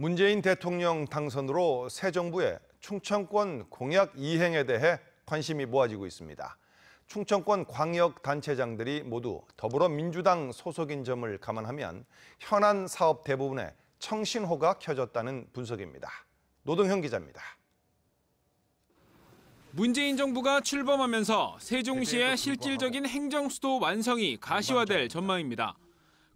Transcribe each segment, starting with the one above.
문재인 대통령 당선으로 새 정부의 충청권 공약 이행에 대해 관심이 모아지고 있습니다. 충청권 광역 단체장들이 모두 더불어민주당 소속인 점을 감안하면 현안 사업 대부분에 청신호가 켜졌다는 분석입니다. 노동현 기자입니다. 문재인 정부가 출범하면서 세종시의 실질적인 행정 수도 완성이 가시화될 전망입니다.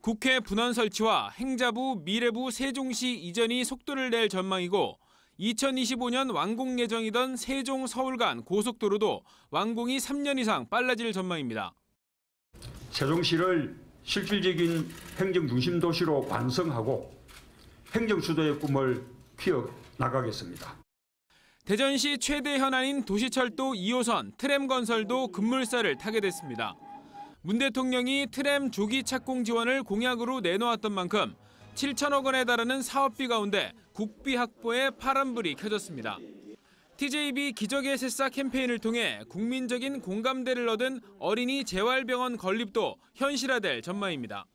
국회 분원 설치와 행자부, 미래부 세종시 이전이 속도를 낼 전망이고 2025년 완공 예정이던 세종 서울 간 고속도로도 완공이 3년 이상 빨라질 전망입니다. 세종시를 실질적인 행정 중심 도시로 완성하고 행정 수도의 꿈을 키워 나가겠습니다. 대전시 최대 현안인 도시철도 2호선 트램 건설도 급물살을 타게 됐습니다. 문 대통령이 트램 조기 착공 지원을 공약으로 내놓았던 만큼 7천억 원에 달하는 사업비 가운데 국비 확보에 파란불이 켜졌습니다. TJB 기적의 새싹 캠페인을 통해 국민적인 공감대를 얻은 어린이 재활병원 건립도 현실화될 전망입니다.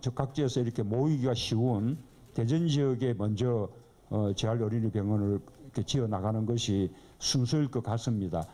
적각지에서 이렇게 모이기가 쉬운 대전 지역에 먼저 어, 재활 어린이 병원을 지어 나가는 것이 순서일 것 같습니다.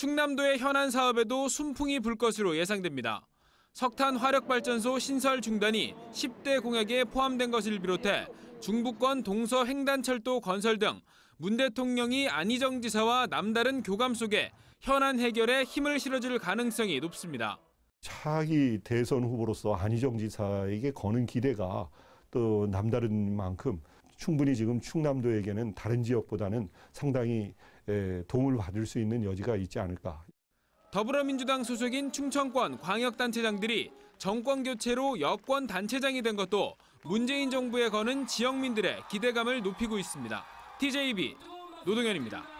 충남도의 현안 사업에도 순풍이 불 것으로 예상됩니다. 석탄 화력발전소 신설 중단이 10대 공약에 포함된 것을 비롯해 중부권 동서 횡단철도 건설 등 문 대통령이 안희정 지사와 남다른 교감 속에 현안 해결에 힘을 실어줄 가능성이 높습니다. 차기 대선 후보로서 안희정 지사에게 거는 기대가 또 남다른 만큼 충분히 지금 충남도에게는 다른 지역보다는 상당히 에, 도움을 받을 수 있는 여지가 있지 않을까. 더불어민주당 소속인 충청권 광역단체장들이 정권 교체로 여권 단체장이 된 것도 문재인 정부에 거는 지역민들의 기대감을 높이고 있습니다. TJB 노동현입니다.